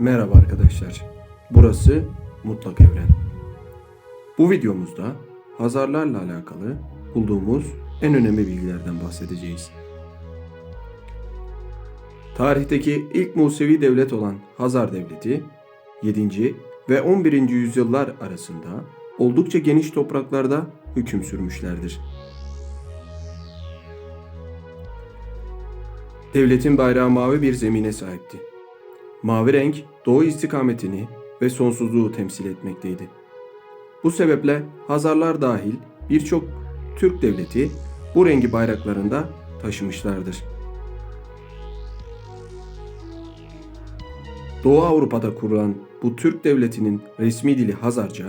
Merhaba arkadaşlar. Burası Mutlak Evren. Bu videomuzda Hazarlarla alakalı bulduğumuz en önemli bilgilerden bahsedeceğiz. Tarihteki ilk Musevi devlet olan Hazar Devleti 7. ve 11. yüzyıllar arasında oldukça geniş topraklarda hüküm sürmüşlerdir. Devletin bayrağı mavi bir zemine sahipti. Mavi renk doğu istikametini ve sonsuzluğu temsil etmekteydi. Bu sebeple Hazarlar dahil birçok Türk devleti bu rengi bayraklarında taşımışlardır. Doğu Avrupa'da kurulan bu Türk devletinin resmi dili Hazarca,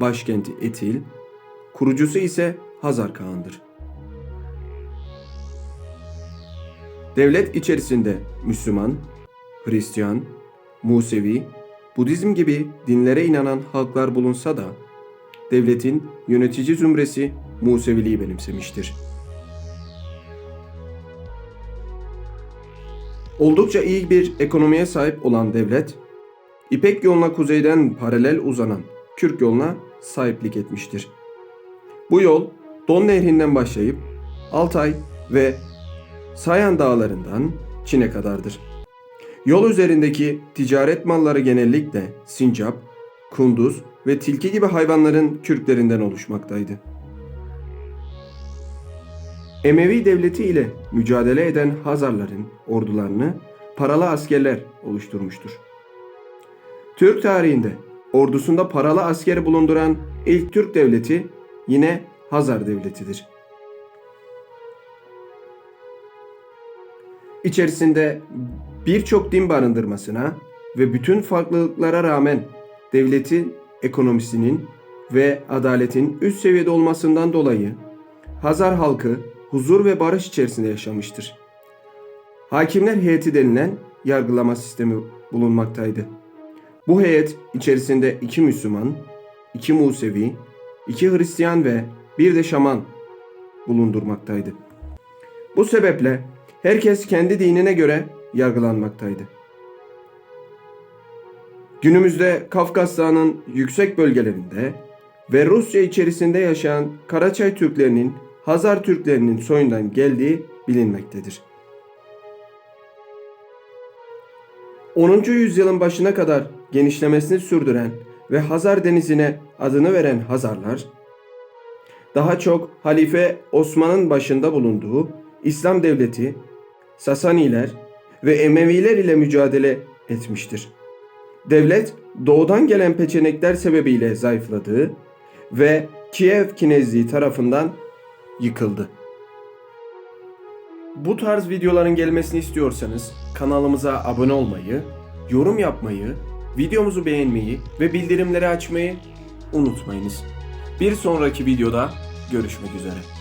başkenti Etil, kurucusu ise Hazar Kağan'dır. Devlet içerisinde Müslüman, Hristiyan, Musevi, Budizm gibi dinlere inanan halklar bulunsa da devletin yönetici zümresi Museviliği benimsemiştir. Oldukça iyi bir ekonomiye sahip olan devlet, İpek yoluna kuzeyden paralel uzanan Kürk yoluna sahiplik etmiştir. Bu yol Don Nehri'nden başlayıp Altay ve Sayan dağlarından Çin'e kadardır. Yol üzerindeki ticaret malları genellikle sincap, kunduz ve tilki gibi hayvanların kürklerinden oluşmaktaydı. Emevi devleti ile mücadele eden Hazarların ordularını paralı askerler oluşturmuştur. Türk tarihinde ordusunda paralı askeri bulunduran ilk Türk devleti yine Hazar devletidir. İçerisinde birçok din barındırmasına ve bütün farklılıklara rağmen devletin ekonomisinin ve adaletin üst seviyede olmasından dolayı Hazar halkı huzur ve barış içerisinde yaşamıştır. Hakimler heyeti denilen yargılama sistemi bulunmaktaydı. Bu heyet içerisinde iki Müslüman, iki Musevi, iki Hristiyan ve bir de Şaman bulundurmaktaydı. Bu sebeple herkes kendi dinine göre yargılanmaktaydı. Günümüzde Kafkas yüksek bölgelerinde ve Rusya içerisinde yaşayan Karaçay Türklerinin Hazar Türklerinin soyundan geldiği bilinmektedir. 10. yüzyılın başına kadar genişlemesini sürdüren ve Hazar Denizi'ne adını veren Hazarlar, daha çok Halife Osman'ın başında bulunduğu İslam Devleti, Sasaniler ve Emeviler ile mücadele etmiştir. Devlet doğudan gelen peçenekler sebebiyle zayıfladı ve Kiev Kinezliği tarafından yıkıldı. Bu tarz videoların gelmesini istiyorsanız kanalımıza abone olmayı, yorum yapmayı, videomuzu beğenmeyi ve bildirimleri açmayı unutmayınız. Bir sonraki videoda görüşmek üzere.